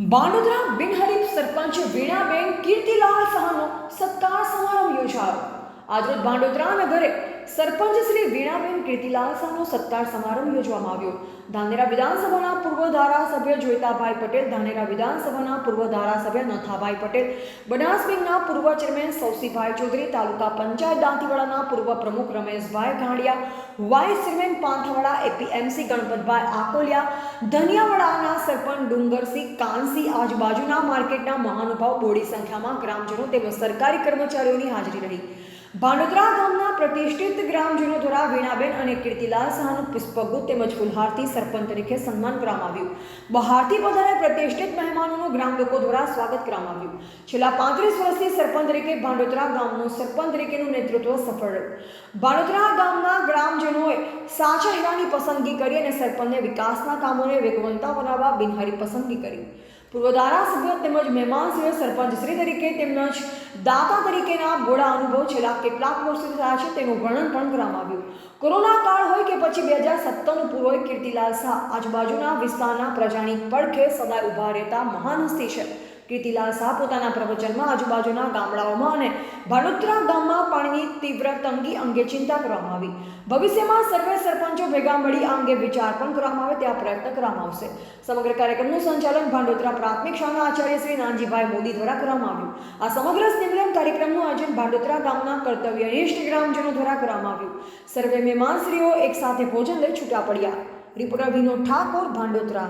બાંડોદરા બિનહરીફ સરપંચ વીણાબેન કીર્તિલાલ સહાનો સત્કાર સમારંભ યોજાયો. આજરોજ ભાંડોદરા નગરે સરપંચ શ્રી વીણાબેન કીર્તિલાલ શાહનો સત્કાર સમારંભ યોજવામાં આવ્યો. ધાનેરા વિધાનસભાના પૂર્વ ધારાસભ્ય જોઈતાભાઈ પટેલ, ધાનેરા વિધાનસભાના પૂર્વ ધારાસભ્ય નથાભાઈ પટેલ બનાસ બેંકના પૂર્વ ચેરમેન સૌસીભાઈ ચૌધરી, તાલુકા પંચાયત દાંતીવાડાના પૂર્વ પ્રમુખ Rameshbhai Ghandiya vice chairman Panthawada APMC Ganpatbhai Akoliya, ધનિયાવાડાના sarpanch Dungarsinh Kansi, આજુબાજુના માર્કેટના મહાનુભાવ બોડી સંખ્યામાં ગ્રામજનો તેમજ સરકારી કર્મચારીઓની હાજરી રહી. ભાંડોદરા ગામના પ્રતિષ્ઠિત ગ્રામજનો દ્વારા વીણાબેન અને કીર્તિલાલ શાહનું પુષ્પગુ તેમજ ફુલહારથી સરપંચ તરીકે સન્માન કરવામાં આવ્યું. બહારથી વધારે પ્રતિષ્ઠિત મહેમાનોનું ગ્રામ લોકો દ્વારા સ્વાગત કરવામાં આવ્યું. છેલ્લા પાંત્રીસ વર્ષથી સરપંચ તરીકે ભાંડોદરા ગામનું સરપંચ તરીકેનું નેતૃત્વ સફળ રહ્યું. ભાંડોદરા ગામના ગ્રામજનોએ સાચા હીરાની પસંદગી કરી અને સરપંચને વિકાસના કામોને વેગવંતા બનાવવા બિનહરી પસંદગી કરી. પૂર્વ ધારાસભ્ય તેમજ મહેમાનશ્રીઓ સરપંચ શ્રી તરીકે તેમજ દાતા તરીકેના ગોળા અનુભવ છેલ્લા કેટલાક વર્ષોથી થયા છે તેનું વર્ણન પણ કરવામાં આવ્યું. કોરોના કાળ હોય કે પછી બે હજાર સત્તરનું પૂર્વ કીર્તિલાલ શાહ આજુબાજુના વિસ્તારના પ્રજાની પડખે સદાય ઊભા રહેતા મહાન હસ્તી છે. કીર્તિલાલ શાહ પોતાના પ્રવચનમાં આજુબાજુના ગામડાઓમાં અને ભાડોત્રા ગામમાં પાણીની તીવ્ર તંગી અંગે ચિંતા કરવામાં આવી. ભવિષ્યમાં સર્વે સરપંચો ભેગા મળી આ અંગે વિચાર પણ કરવામાં આવે ત્યાં પ્રયત્ન કરવામાં આવશે. સમગ્ર કાર્યક્રમનું સંચાલન ભાંડોત્રા પ્રાથમિક શાળાના આચાર્ય શ્રી નાનજીભાઈ મોદી દ્વારા કરવામાં આવ્યું. આ સમગ્ર સ્નેમલન કાર્યક્રમનું આયોજન ભાંડોત્રા ગામના કર્તવ્યનિષ્ઠ ગ્રામજનો દ્વારા કરવામાં આવ્યું. સર્વે મહેમાનશ્રીઓ એક સાથે ભોજન લઈ છૂટા પડ્યા. રિપોર્ટર વિનોદ ઠાકોર ભાંડોદરા